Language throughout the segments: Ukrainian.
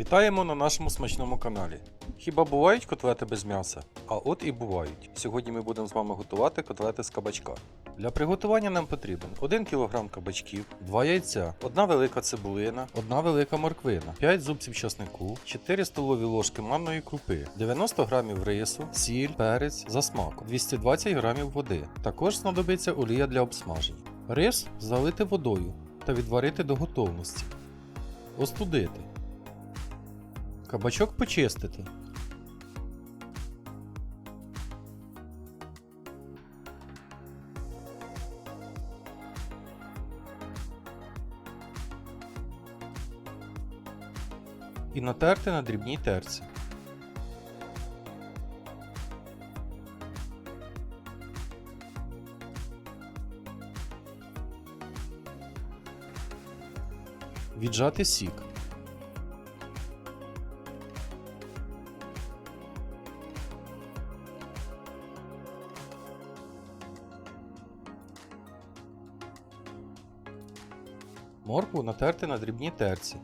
Вітаємо на нашому смачному каналі. Хіба бувають котлети без м'яса? А от і бувають. Сьогодні ми будемо з вами готувати котлети з кабачка. Для приготування нам потрібен 1 кг кабачків, 2 яйця, 1 велика цибулина, 1 велика морквина, 5 зубців часнику, 4 столові ложки манної крупи, 90 г рису, сіль, перець за смаком, 220 г води. Також знадобиться олія для обсмаження. Рис залити водою та відварити до готовності. Остудити. Кабачок почистити. І натерти на дрібній терці. Віджати сік. Моркву натерти на дрібній терці.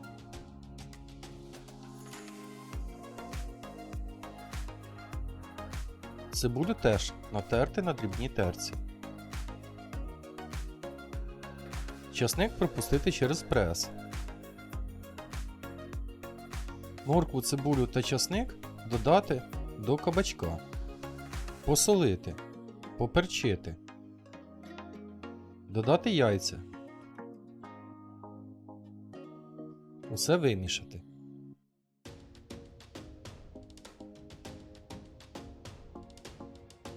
Цибулю теж натерти на дрібній терці. Часник пропустити через прес. Моркву, цибулю та часник додати до кабачка. Посолити. Поперчити. Додати яйця. Усе вимішати.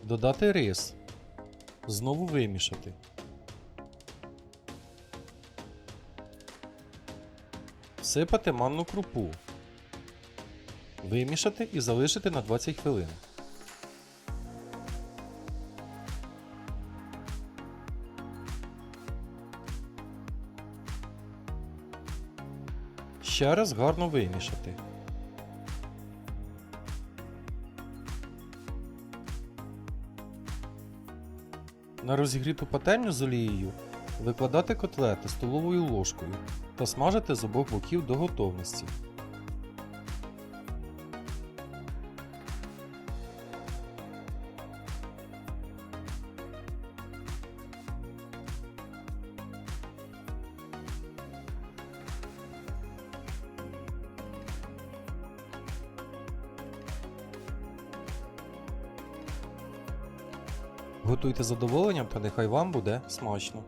Додати рис. Знову вимішати. Всипати манну крупу. Вимішати і залишити на 20 хвилин. Ще раз гарно вимішати. На розігріту пательню з олією викладати котлети столовою ложкою та смажити з обох боків до готовності. Готуйте задоволенням та нехай вам буде смачно.